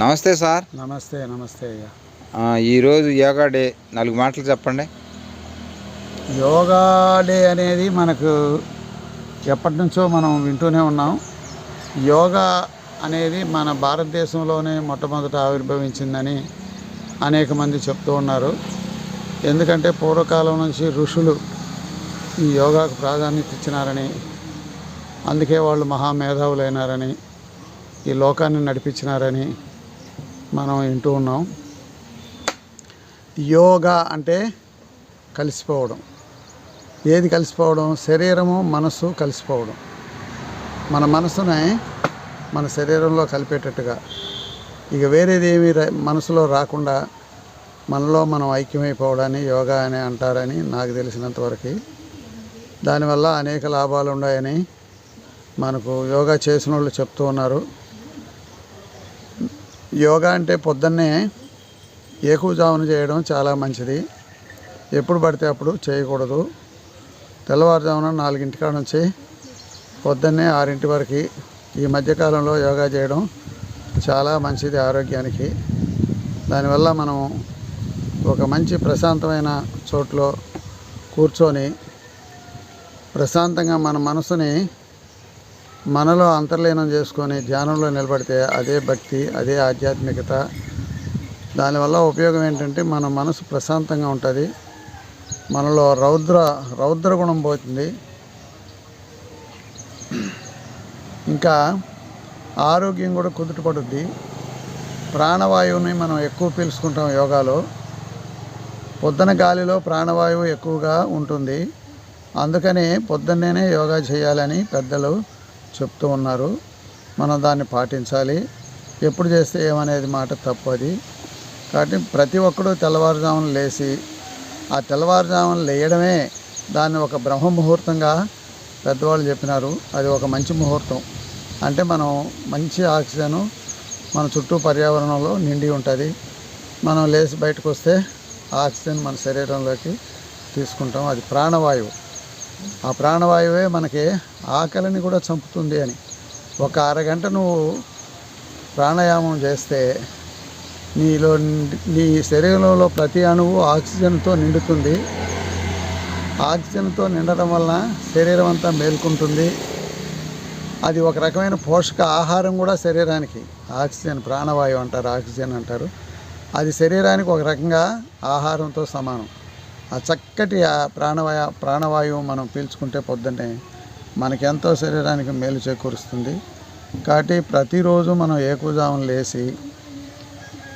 నమస్తే సార్. నమస్తే నమస్తే అయ్యా. ఈరోజు యోగా డే. నాలుగు మాటలు చెప్పండి. యోగా డే అనేది మనకు ఎప్పటి నుంచో మనం వింటూనే ఉన్నాం. యోగా అనేది మన భారతదేశంలోనే మొట్టమొదట ఆవిర్భవించిందని అనేక మంది చెప్తూ ఉన్నారు. ఎందుకంటే పూర్వకాలం నుంచి ఋషులు ఈ యోగాకు ప్రాధాన్యత ఇచ్చినారని అందుకే వాళ్ళు మహామేధావులైనారని ఈ లోకాన్ని నడిపించినారని మనం వింటూ ఉన్నాం. యోగా అంటే కలిసిపోవడం. ఏది కలిసిపోవడం? శరీరము మనసు కలిసిపోవడం. మన మనసునే మన శరీరంలో కలిపేటట్టుగా. ఇక వేరేది ఏమి మనసులో రాకుండా మనలో మనం ఐక్యమైపోవడాన్ని యోగా అని అంటారని నాకు తెలిసినంతవరకు దానివల్ల అనేక లాభాలు ఉన్నాయని మనకు యోగా చేసిన వాళ్ళు చెప్తూ ఉన్నారు. యోగా అంటే పొద్దున్నే ఏకూజామున చేయడం చాలా మంచిది. ఎప్పుడు పడితే అప్పుడు చేయకూడదు. తెల్లవారుజామున నాలుగింటి కాడ నుంచి పొద్దున్నే ఆరింటి వరకు ఈ మధ్యకాలంలో యోగా చేయడం చాలా మంచిది ఆరోగ్యానికి. దానివల్ల మనం ఒక మంచి ప్రశాంతమైన చోట్లో కూర్చొని ప్రశాంతంగా మన మనసుని మనలో అంతర్లీనం చేసుకొని ధ్యానంలో నిలబడితే అదే భక్తి అదే ఆధ్యాత్మికత. దానివల్ల ఉపయోగం ఏంటంటే మన మనసు ప్రశాంతంగా ఉంటుంది. మనలో రౌద్ర రౌద్ర గుణం పోతుంది. ఇంకా ఆరోగ్యం కూడా కుదుట పడుద్ది ప్రాణవాయువుని మనం ఎక్కువ పీల్చుకుంటాం యోగాలో. పొద్దున గాలిలో ప్రాణవాయువు ఎక్కువగా ఉంటుంది. అందుకనే పొద్దున్నేనే యోగా చేయాలని పెద్దలు చెప్తూ ఉన్నారు. మనం దాన్ని పాటించాలి. ఎప్పుడు చేస్తే ఏమనేది మాట తప్పది కాబట్టి ప్రతి ఒక్కరూ తెల్లవారుజామున లేచి ఆ తెల్లవారుజామున లేయడమే దాన్ని ఒక బ్రహ్మ ముహూర్తంగా పెద్దవాళ్ళు చెప్పినారు. అది ఒక మంచి ముహూర్తం. అంటే మనం మంచి ఆక్సిజన్ మన చుట్టూ పర్యావరణంలో నిండి ఉంటుంది. మనం లేచి బయటకు వస్తే ఆక్సిజన్ మన శరీరంలోకి తీసుకుంటాం. అది ప్రాణవాయువు. ఆ ప్రాణవాయువే మనకి ఆకలిని కూడా చంపుతుంది అని. ఒక అరగంట నువ్వు ప్రాణాయామం చేస్తే నీలో నీ శరీరంలో ప్రతి అణువు ఆక్సిజన్తో నిండుతుంది. ఆక్సిజన్తో నిండడం వలన శరీరం అంతా మేల్కొంటుంది. అది ఒక రకమైన పోషక ఆహారం కూడా శరీరానికి. ఆక్సిజన్ ప్రాణవాయువు అంటారు ఆక్సిజన్ అంటారు. అది శరీరానికి ఒక రకంగా ఆహారంతో సమానం. ఆ చక్కటి ఆ ప్రాణవాయు ప్రాణవాయువు మనం పీల్చుకుంటే పొద్దున్నే మనకెంతో శరీరానికి మేలు చేకూరుస్తుంది. కాబట్టి ప్రతిరోజు మనం ఏకుజామున లేచి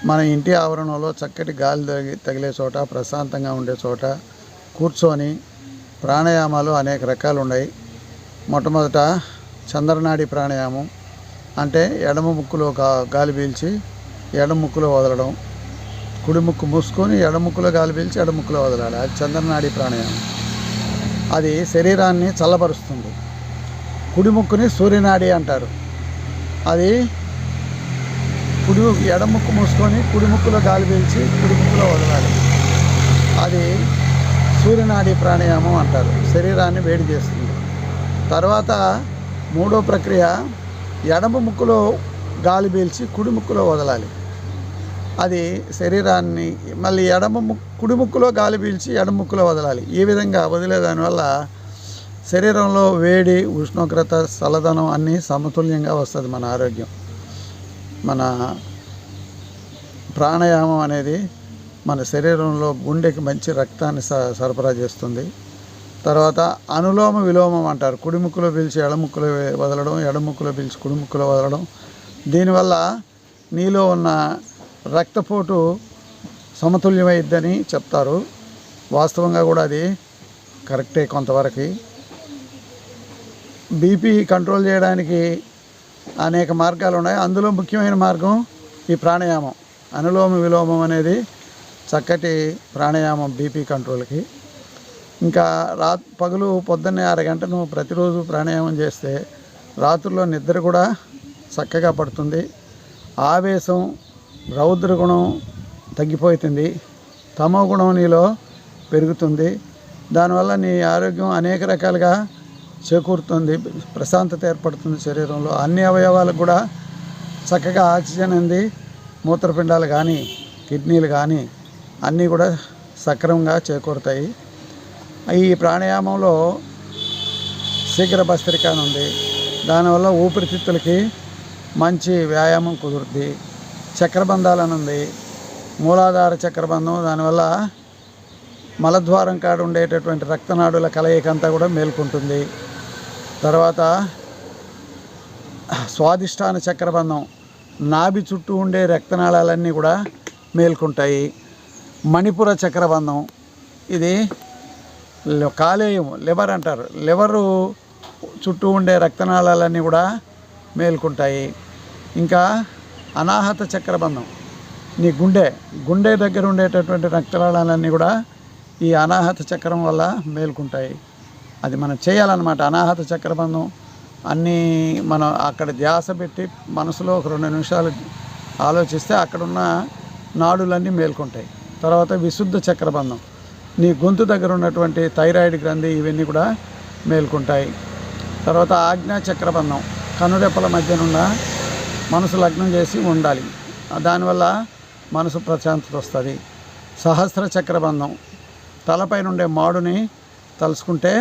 మన ఇంటి ఆవరణలో చక్కటి గాలి తగి తగిలే చోట ప్రశాంతంగా ఉండే చోట కూర్చొని ప్రాణాయామాలు అనేక రకాలు ఉన్నాయి మొట్టమొదట చంద్రనాడి ప్రాణాయామం అంటే ఎడమ ముక్కులో గాలి పీల్చి ఎడమ ముక్కులో వదలడం కుడిముక్కు మూసుకొని ఎడముక్కులో గాలి పీల్చి ఎడముక్కులో వదలాలి. అది చంద్రనాడి ప్రాణాయామం అది శరీరాన్ని చల్లబరుస్తుంది. కుడిముక్కుని సూర్యనాడి అంటారు. అది కుడి ఎడముక్కు మూసుకొని కుడిముక్కులో గాలి పీల్చి కుడిముక్కులో వదలాలి. అది సూర్యనాడి ప్రాణాయామం అంటారు. శరీరాన్ని వేడి చేస్తుంది. తర్వాత మూడో ప్రక్రియ ఎడమ ముక్కులో గాలి పీల్చి కుడి ముక్కులో వదలాలి. అది శరీరాన్ని మళ్ళీ ఎడమ ముక్కు కుడి ముక్కులో గాలి పీల్చి ఎడమ ముక్కులో వదలాలి. ఈ విధంగా వదిలే దానివల్ల శరీరంలో వేడి ఉష్ణోగ్రత చల్లదనం అన్నీ సమతుల్యంగా వస్తుంది మన ఆరోగ్యం. మన ప్రాణాయామం అనేది మన శరీరంలో గుండెకి మంచి రక్తాన్ని స సరఫరా చేస్తుంది. తర్వాత అనులోమ విలోమం అంటారు. కుడిముక్కులో పిలిచి పీల్చి ఎడముక్కులో వదలడం ఎడముక్కులో పీల్చి కుడిముక్కులో వదలడం. దీనివల్ల నీలో ఉన్న రక్తపోటు సమతుల్యమైద్దని చెప్తారు. వాస్తవంగా కూడా అది కరెక్టే కొంతవరకు. బీపీ కంట్రోల్ చేయడానికి అనేక మార్గాలు ఉన్నాయి. అందులో ముఖ్యమైన మార్గం ఈ ప్రాణాయామం. అనులోమ విలోమం అనేది చక్కటి ప్రాణాయామం బీపీ కంట్రోల్కి. ఇంకా రా పగులు పొద్దున్నే అరగంట నువ్వు ప్రతిరోజు ప్రాణాయామం చేస్తే రాత్రుల్లో నిద్ర కూడా చక్కగా పడుతుంది. ఆవేశం రౌద్ర గుణం తగ్గిపోతుంది. తమో గుణం నీలో పెరుగుతుంది. దానివల్ల నీ ఆరోగ్యం అనేక రకాలుగా చేకూరుతుంది. ప్రశాంతత ఏర్పడుతుంది శరీరంలో. అన్ని అవయవాలకు కూడా చక్కగా ఆక్సిజన్ అంది. మూత్రపిండాలు కానీ కిడ్నీలు కానీ అన్నీ కూడా సక్రమంగా చేకూరుతాయి. ఈ ప్రాణాయామంలో శీఘ్ర భస్త్రిక ఉంది. దానివల్ల ఊపిరితిత్తులకి మంచి వ్యాయామం కుదురుద్ది. చక్రబంధాలు అని ఉంది మూలాధార చక్రబంధం దానివల్ల మలద్వారం కాడ ఉండేటటువంటి రక్తనాడుల కలయిక అంతా కూడా మేల్కొంటుంది. తర్వాత స్వాదిష్టాన చక్రబంధం నాభి చుట్టూ ఉండే రక్తనాళాలన్నీ కూడా మేల్కొంటాయి. మణిపుర చక్రబంధం ఇది కాలేయం లివర్ అంటారు. లివరు చుట్టూ ఉండే రక్తనాళాలన్నీ కూడా మేల్కొంటాయి. ఇంకా అనాహత చక్రబంధం. నీ గుండె గుండె దగ్గర ఉండేటటువంటి రక్తనాళాలన్నీ కూడా ఈ అనాహత చక్రం వల్ల మేల్కుంటాయి. అది మనం చేయాలన్నమాట. అనాహత చక్రబంధం అన్నీ మనం అక్కడ ధ్యాస పెట్టి మనసులో ఒక రెండు నిమిషాలు ఆలోచిస్తే అక్కడున్న నాడులన్నీ మేల్కుంటాయి. తర్వాత విశుద్ధ చక్రబంధం. నీ గొంతు దగ్గర ఉన్నటువంటి థైరాయిడ్ గ్రంథి ఇవన్నీ కూడా మేల్కుంటాయి. తర్వాత ఆజ్ఞా చక్రబంధం. కనురెప్పల మధ్యనున్న మనసు లగ్నం చేసి ఉండాలి. దానివల్ల మనసు ప్రశాంతత వస్తుంది. సహస్ర చక్రబంధం తలపైన ఉండే మాడుని తలుసుకుంటే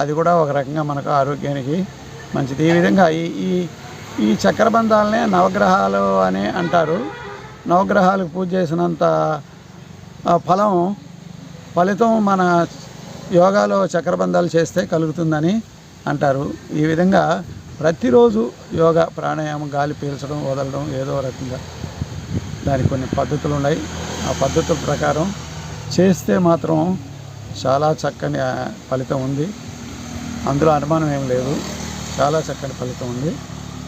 అది కూడా ఒక రకంగా మనకు ఆరోగ్యానికి మంచిది. ఈ విధంగా ఈ ఈ ఈ చక్రబంధాలనే నవగ్రహాలు అని అంటారు. నవగ్రహాలకు పూజ చేసినంత ఫలం ఫలితం మన యోగాలో చక్రబంధాలు చేస్తే కలుగుతుందని అంటారు. ఈ విధంగా ప్రతిరోజు యోగా ప్రాణాయామం గాలి పీల్చడం వదలడం ఏదో రకంగా దానికి కొన్ని పద్ధతులు ఉన్నాయి. ఆ పద్ధతుల ప్రకారం చేస్తే మాత్రం చాలా చక్కని ఫలితం ఉంది. అందులో అనుమానం ఏం లేదు. చాలా చక్కని ఫలితం ఉంది.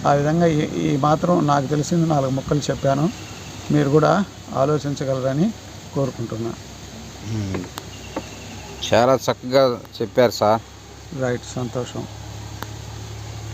ఆ విధంగా ఈ ఈ మాత్రం నాకు తెలిసింది నాలుగు ముక్కలు చెప్పాను. మీరు కూడా ఆలోచించగలరని కోరుకుంటున్నా. చాలా చక్కగా చెప్పారు సార్. రైట్ సంతోషం.